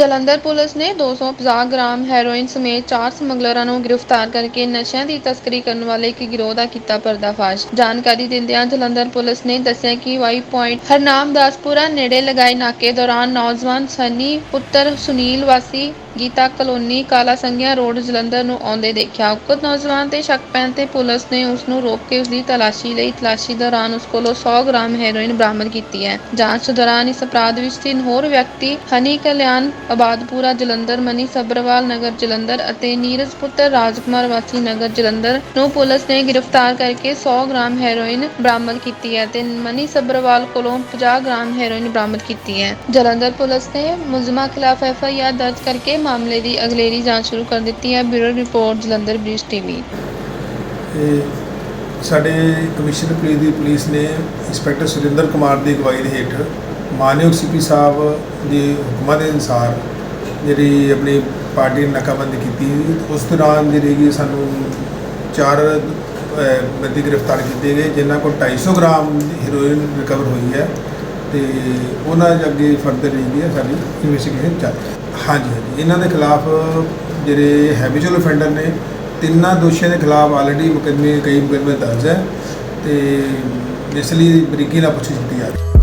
Jalandhar police ਨੇ 250 gram heroin ਸਮੇਤ ਚਾਰ ਸਮਗਲਰਾਂ ਨੂੰ ਗ੍ਰਿਫਤਾਰ ਕਰਕੇ ਨਸ਼ਿਆਂ ਦੀ ਤਸਕਰੀ ਕਰਨ ਵਾਲੇ ਇੱਕ ਗਿਰੋਹ ਦਾ ਕੀਤਾ ਪਰਦਾਫਾਸ਼। ਜਾਣਕਾਰੀ ਦਿੰਦਿਆਂ ਜਲੰਧਰ ਪੁਲਿਸ ਨੇ ਦੱਸਿਆ ਕਿ ਵਾਈ ਪੁਆਇੰਟ ਹਰਨਾਮਦਾਸਪੁਰਾ ਨੇੜੇ ਲਗਾਏ ਨਾਕੇ ਦੌਰਾਨ ਨੌਜਵਾਨ ਸਨੀ, ਪੁੱਤਰ ਸੁਨੀਲ ਵਾਸੀ, ਗੀਤਾ ਕਲੋਨੀ, ਕਾਲਾ ਸੰਘਿਆ ਰੋਡ ਜਲੰਧਰ ਨੂੰ ਆਉਂਦੇ ਦੇਖਿਆ। ਉਕਤ ਨੌਜਵਾਨ ਤੇ ਸ਼ੱਕ ਪੈਣ ਤੇ ਪੁਲਿਸ ਨੇ ਉਸ ਨੂੰ ਰੋਕ ਕੇ ਉਸ ਦੀ ਤਲਾਸ਼ੀ ਲਈ ਤਲਾਸ਼ੀ ਦੌਰਾਨ ਉਸ ਕੋਲੋਂ 100 ਗ੍ਰਾਮ ਹੈਰੋਇਨ ਬਰਾਮਦ ਕੀਤੀ ਹੈ। ਜਾਂਚ ਦੌਰਾਨ ਇਸ ਅਪਰਾਧ ਵਿੱਚ ਤਿੰਨ ਹੋਰ ਵਿਅਕਤੀ, ਹਨੀ ਕਲਿਆਣ ਆਬਾਦਪੁਰਾ ਜਲੰਧਰ, ਮਨੀ ਸੱਭਰਵਾਲ ਨਗਰ, ਜਲੰਧਰ ਅਤੇ ਨੀਰਜ ਪੁੱਤਰ ਰਾਜਕੁਮਾਰ ਵਾਸੀ ਨਗਰ, ਜਲੰਧਰ ਨੂੰ ਪੁਲਿਸ ਨੇ ਗ੍ਰਿਫਤਾਰ ਕਰਕੇ 100 ਗ੍ਰਾਮ ਹੈਰੋਇਨ ਬਰਾਮਦ ਕੀਤੀ ਹੈ ਤੇ ਮਨੀ ਸੱਭਰਵਾਲ ਕੋਲੋਂ 50 ਗ੍ਰਾਮ ਹੈਰੋਇਨ ਬਰਾਮਦ ਕੀਤੀ ਹੈ। ਜਲੰਧਰ ਪੁਲਿਸ ਨੇ ਮੁਲਜ਼ਮਾਂ ਖਿਲਾਫ ਐਫ ਆਈ ਆਰ ਦਰਜ ਕਰਕੇ ਮਾਮਲੇ ਦੀ ਅਗਲੇਰੀ ਜਾਂਚ ਸ਼ੁਰੂ ਕਰ ਦਿੱਤੀ ਹੈ। Bureau report, Jalandhar Brij TV. ਸਾਡੇ ਕਮਿਸ਼ਨਰ ਪੁਲਿਸ ਦੀ ਪੁਲਿਸ ਨੇ ਇੰਸਪੈਕਟਰ ਸੁਰਿੰਦਰ ਕੁਮਾਰ ਦੀ ਅਗਵਾਈ ਦੇ ਹੇਠ ਮਾਨਯੋਗ ਸੀਪੀ ਸਾਹਿਬ ਦੇ ਹੁਕਮਾਂ ਦੇ ਅਨੁਸਾਰ ਜਿਹੜੀ ਆਪਣੀ ਪਾਰਟੀ ਨੇ ਨਾਕਾਬੰਦੀ ਕੀਤੀ, ਉਸ ਦੌਰਾਨ ਜਿਹੜੀ ਕਿ ਸਾਨੂੰ ਚਾਰ ਬੰਦੀ ਗ੍ਰਿਫਤਾਰ ਕੀਤੇ ਗਏ, ਜਿਨ੍ਹਾਂ ਕੋਲ 250 ਗ੍ਰਾਮ ਹੀਰੋਇਨ ਰਿਕਵਰ ਹੋਈ ਹੈ ਤੇ ਉਹਨਾਂ ਦੇ ਅੱਗੇ ਫਰਦਰ ਜਿਹੜੀ ਹੈ ਸਾਡੀ ਇਨਵੈਸਟੀਗੇਸ਼ਨ ਚੱਲ ਰਹੀ ਹਾਂਜੀ ਹਾਂਜੀ। ਇਹਨਾਂ ਦੇ ਖਿਲਾਫ ਜਿਹੜੇ ਹੈਬਿਚੁਅਲ ਅਫੈਂਡਰ ਨੇ, ਤਿੰਨਾਂ ਦੋਸ਼ੀਆਂ ਦੇ ਖਿਲਾਫ ਆਲਰੇਡੀ ਮੁਕੱਦਮੇ, ਕਈ ਮੁਕੱਦਮੇ ਦਰਜ ਹੈ ਤੇ ਇਸ ਲਈ ਬਰੀਕੀ ਨਾਲ ਪੁੱਛੀ ਕੀਤੀ ਜਾ ਹੈ।